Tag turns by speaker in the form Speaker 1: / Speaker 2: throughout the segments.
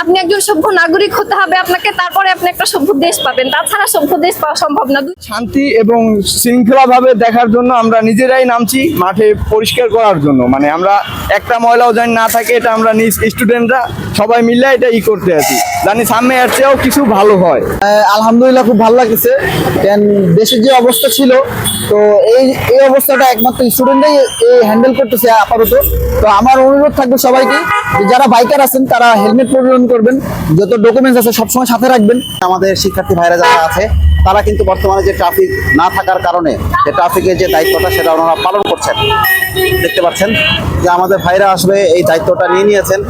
Speaker 1: আপনি একজন সভ্য নাগরিক হতে হবে আপনাকে তারপরে আপনি একটা সভ্য দেশ পাবেন। তাছাড়া সভ্য দেশ পাওয়া সম্ভব না।
Speaker 2: শান্তি এবং শৃঙ্খলাভাবে দেখার জন্য আমরা নিজেরাই নামছি মাঠে পরিষ্কার করার জন্য। মানে আমরা একটা ময়লাও যেন না থাকে এটা আমরা নিজ স্টুডেন্টরা সবাই মিলে এটা ই করতে আছি। জানি সামনে এর চেয়েও কিছু ভালো হয়।
Speaker 3: আলহামদুলিল্লাহ খুব ভালো লাগছে কেন দেশের যে অবস্থা ছিল তো এই এই অবস্থাটা একমাত্র স্টুডেন্টরাই হ্যান্ডেল করতেছে আপাতত। তো আমার অনুরোধ থাকবে সবাইকে যারা বাইকার আছেন তারা হেলমেট পরিধান করবেন, যত ডকুমেন্টস আছে সবসময় সাথে রাখবেন।
Speaker 4: আমাদের শিক্ষার্থী ভাইরা যারা আছে, তারা কিন্তু বর্তমানে যে ট্রাফিক না থাকার কারণে যে ট্রাফিকের যে দায়িত্বটা সেটা ওনারা পালন করছেন। দেখতে পাচ্ছেন যে আমাদের ভাইরা আসলে এই দায়িত্বটা নিয়ে নিয়েছেন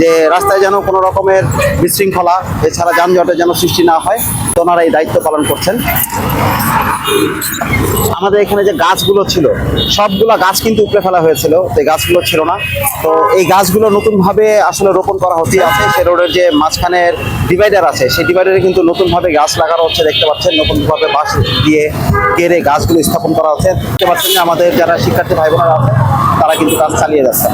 Speaker 4: যে রাস্তায় যেন কোনো রকমের বিশৃঙ্খলা, এছাড়া যানজটের যেন সৃষ্টি না হয়, তো ওনারা এই দায়িত্ব পালন করছেন। আমাদের এখানে যে গাছগুলো ছিল, সবগুলা গাছ কিন্তু উপড়ে ফেলা হয়েছিল। তো গাছগুলো ছিল না। তো এই গাছগুলো নতুনভাবে আসলে রোপণ করা হতে আছে। সে রোডের যে মাঝখানের ডিভাইডার আছে, সেই ডিভাইডারে কিন্তু নতুনভাবে গাছ লাগানো হচ্ছে, দেখতে পাচ্ছেন। নতুনভাবে বাঁশ দিয়ে কেড়ে গাছগুলো স্থাপন করা হচ্ছে। দেখতে পাচ্ছেন আমাদের যারা শিক্ষার্থী ভাই বোনেরা আছে, তারা কিন্তু কাজ চালিয়ে যাচ্ছে।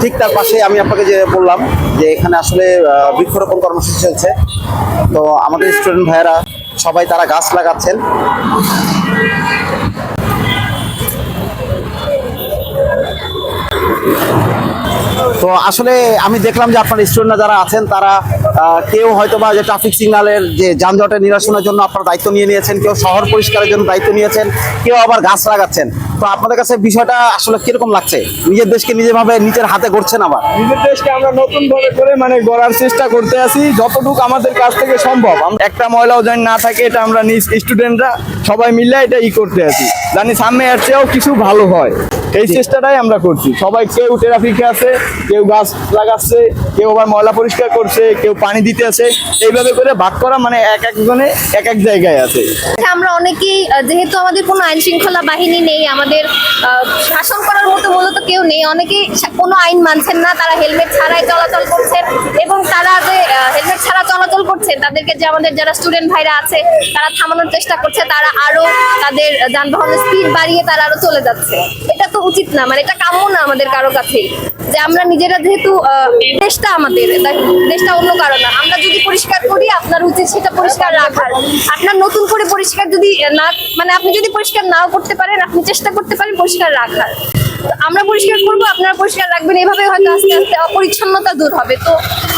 Speaker 4: ঠিক তার পাশে আমি আপনাকে যে বললাম যে এখানে আসলে বৃক্ষরোপণ কর্মসূচি চলছে। তো আমাদের স্টুডেন্ট ভাইয়েরা সবাই তারা গাছ লাগাচ্ছেন। তো আসলে আমি দেখলাম যে আপনার স্টুডেন্টরা যারা আছেন, তারা কেউ হয়তো বা যে ট্রাফিক সিগন্যালের যে যানজটের নিরসনের জন্য আপনার দায়িত্ব নিয়ে নিয়েছেন, কেউ শহর পরিষ্কারের জন্য দায়িত্ব নিয়েছেন, কেউ আবার গাছ লাগাচ্ছেন। তো আপনাদের কাছে বিষয়টা আসলে কীরকম লাগছে? নিজের দেশকে নিজেভাবে নিজের হাতে করছেন আবার?
Speaker 2: নিজের দেশকে আমরা নতুন ভাবে করে মানে গড়ার চেষ্টা করতে আছি যতটুকু আমাদের কাছ থেকে সম্ভব। একটা ময়লাও যেন না থাকে এটা আমরা নিজ স্টুডেন্টরা সবাই মিলে এটা ই করতে আছি। জানি সামনে এর চেয়েও কিছু ভালো হয়। এই চেষ্টাটাই আমরা করছি। সবাই কেউ ট্রাফিকে আছে কেউ গাছ লাগাচ্ছে কেউ আবার ময়লা পরিষ্কার করছে কেউ পানি দিতে আছে এইভাবে করে ভাগ করা মানে এক একজনে এক এক জায়গায় আছে।
Speaker 1: আমরা অনেকেই যেহেতু আমাদের কোনো আইন শৃঙ্খলা বাহিনী নেই আমাদের আহ, শাসন করার মতো কেউ নেই। অনেকেই সা- কোনো আইন মানছেন না, তারা হেলমেট ছাড়াই চলাচল করছেন এবং তারা যে হেলমেট ছাড়া চলাচল করছেন, তাদেরকে যে আমাদের যারা স্টুডেন্ট ভাইরা আছে, তারা থামানোর চেষ্টা করছে, তারা আরও তাদের যানবাহনের স্পিড বাড়িয়ে তারা আরও চলে যাচ্ছে। এটা তো উচিত না মানে এটা কাম্য না আমাদের কারও কাছেই। যে আমরা নিজেরা যেহেতু দেশটা আমাদের দেশটা অন্য কারও না। আমরা যদি পরিষ্কার করি, আপনার উচিত সেটা পরিষ্কার রাখার। আপনার নতুন করে পরিষ্কার যদি না মানে আপনি যদি পরিষ্কার নাও করতে পারেন, আপনি চেষ্টা করতে পারেন পরিষ্কার রাখার। আমরা পরিষ্কার করব আপনারা পরিষ্কার রাখবেন। এভাবে হয়তো আস্তে আস্তে অপরিচ্ছন্নতা দূর হবে। তো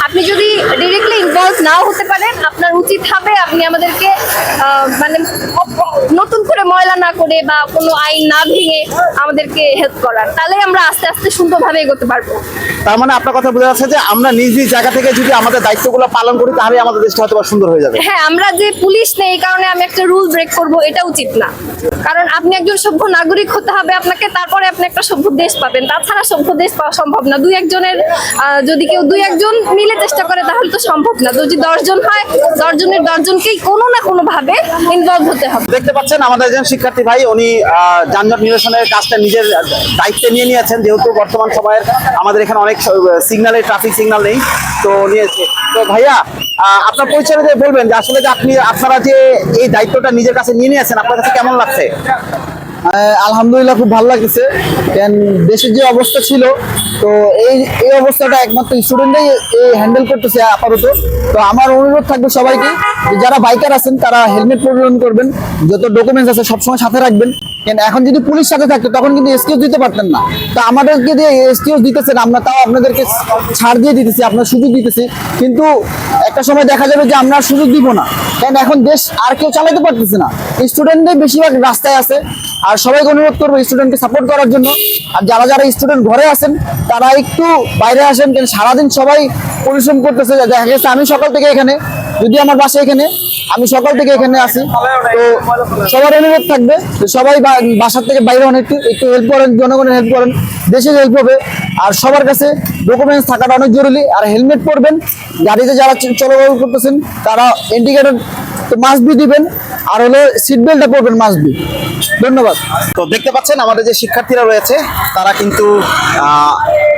Speaker 1: আপনি যদি ডিরেক্টলি ইনভলভ নাও হতে পারেন আপনার উচিত হবে আপনি আমাদেরকে মানে নতুন করে ময়লা না করে বা কোনো আইন না ভেঙে আমাদেরকে হেল্প করার। তাহলে আমরা আস্তে আস্তে সুন্দরভাবে এগোতে পারব।
Speaker 4: তার মানে আপনার কথা বোঝা যাচ্ছে যে আমরা নিজ নিজ জায়গা থেকে যদি আমাদের দায়িত্বগুলো পালন করি তাহলে আমাদের দেশটা হয়তো সুন্দর হয়ে যাবে।
Speaker 1: হ্যাঁ আমরা যে পুলিশ নেই এই কারণে আমি একটা রুল ব্রেক করব এটা উচিত না। কারণ আপনি একজন সভ্য নাগরিক হতে হবে আপনাকে তারপরে আপনি একটা সভ্য দেশ পাবেন। তাছাড়া সভ্য দেশ পাওয়া সম্ভব না। দুই একজনের যদি কেউ দুই একজন মিলে চেষ্টা করে, তাহলে তো সম্ভব না। যদি দশজন হয় দশজনের দশজনকেই কোনো না কোনো ভাবে ইনভলভ হতে হবে।
Speaker 4: দেখতে পাচ্ছেন আমাদের একজন শিক্ষার্থী ভাই, উনি যানজট নিরসনের কাজটা নিজের দায়িত্বে নিয়ে নিয়েছেন। যেহেতু বর্তমান সময়ের আমাদের এখানে অনেক সিগনালে ট্রাফিক সিগন্যাল নেই তো নিয়েছে। তো ভাইয়া আপনার পরিচয় বলবেন যে আসলে যে আপনি, আপনারা যে এই দায়িত্বটা নিজের কাছে নিয়ে নিয়েছেন, আপনার কাছে কেমন লাগছে?
Speaker 3: আলহামদুলিল্লাহ খুব ভালো লাগছে কেন দেশের যে অবস্থা ছিল, তো এই এই অবস্থাটা একমাত্র স্টুডেন্টরাই হ্যান্ডেল করতেছে আপাতত। তো আমার অনুরোধ থাকবে সবাইকে যারা বাইকার আছেন, তারা হেলমেট পরিধান করবেন, যত ডকুমেন্টস আছে সবসময় সাথে রাখবেন। এখন যদি পুলিশ সাথে থাকতো, তখন কিন্তু এসকিউজ দিতে পারতেন না। তো আমাদেরকে দিয়ে এসকিউজ দিতেছেন, আমরা তাও আপনাদেরকে ছাড় দিয়ে দিতেছি, আপনার সুযোগ দিতেছি। কিন্তু একটা সময় দেখা যাবে যে আমরা সুযোগ দিব না। কারণ এখন দেশ আর কেউ চালাতে পারতেছে না। স্টুডেন্টদের বেশিরভাগ রাস্তায় আছে। আর সবাইকে অনুরোধ করব স্টুডেন্টকে সাপোর্ট করার জন্য। আর যারা যারা স্টুডেন্ট ঘরে আছেন, তারা একটু বাইরে আসেন। কেন সারাদিন সবাই পরিশ্রম করতেছে। দেখা গেছে আমি সকাল থেকে এখানে যদি আমার বাসা এখানে, আমি সকাল থেকে এখানে আসি তো সবার অনুরোধ থাকবে সবাই বাসার থেকে বাইরে অনেক একটু হেল্প করেন, জনগণের হেল্প করেন দেশের হেল্প হবে। আর সবার কাছে ডকুমেন্টস থাকাটা অনেক জরুরি, আর হেলমেট পরবেন। গাড়িতে যারা চলাচল করতেছেন, তারা ইন্ডিকেটর মাস্ক বি দিবেন, আর হলো সিট বেল্টটা পরবেন মাস্ক বি ধন্যবাদ।
Speaker 4: তো দেখতে পাচ্ছেন, আমাদের যে শিক্ষার্থীরা রয়েছে, তারা কিন্তু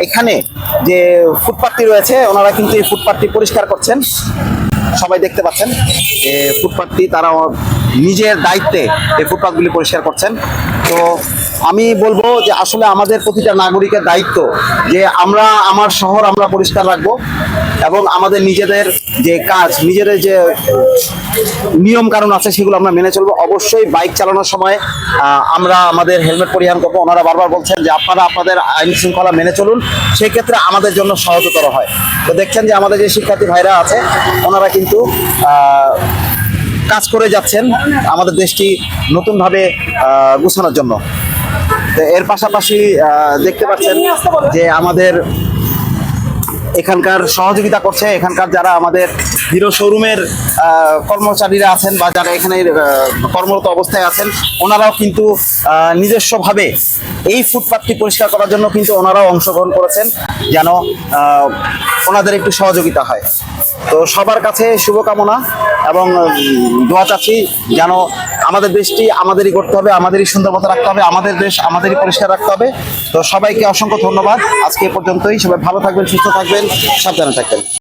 Speaker 4: এখানে যে ফুটপাথটি রয়েছে, ওনারা কিন্তু এই ফুটপাথটি পরিষ্কার করছেন। সবাই দেখতে পাচ্ছেন। ফুটপাথটি তারা নিজের দায়িত্বে এই ফুটপাথগুলি পরিষ্কার করছেন। তো আমি বলব যে আসলে আমাদের প্রতিটা নাগরিকের দায়িত্ব যে আমরা, আমার শহর আমরা পরিষ্কার রাখব এবং আমাদের নিজেদের যে কাজ, নিজেদের যে নিয়ম কানুন আছে সেগুলো আমরা মেনে চলবো। অবশ্যই বাইক চালানোর সময় আমরা আমাদের হেলমেট পরিধান করব। ওনারা বারবার বলছেন যে আপনারা আপনাদের আইন শৃঙ্খলা মেনে চলুন, সেক্ষেত্রে আমাদের জন্য সহজতর হয়। তো দেখছেন যে আমাদের যে শিক্ষার্থী ভাইরা আছে, ওনারা কিন্তু কাজ করে যাচ্ছেন আমাদের দেশটি নতুনভাবে গুছানোর জন্য। এর পাশাপাশি দেখতে পাচ্ছেন যে আমাদের এখানকার সহযোগিতা করছে, এখানকার যারা আমাদের হিরো শোরুমের কর্মচারীরা আছেন বা যারা এখানে কর্মরত অবস্থায় আছেন, ওনারাও কিন্তু নিজস্বভাবে এই ফুটপাথটি পরিষ্কার করার জন্য কিন্তু ওনারাও অংশগ্রহণ করেছেন, যেন ওনাদের একটু সহযোগিতা হয়। তো সবার কাছে শুভকামনা এবং দোয়া চাচ্ছি যেন আমাদের দেশটি আমাদেরই করতে হবে, আমাদেরই সুন্দর মতো রাখতে হবে, আমাদের দেশ আমাদেরই পরিষ্কার রাখতে হবে। তো সবাইকে অসংখ্য ধন্যবাদ। আজকে এ পর্যন্তই। সবাই ভালো থাকবেন, সুস্থ থাকবেন, সাবধানে থাকবেন।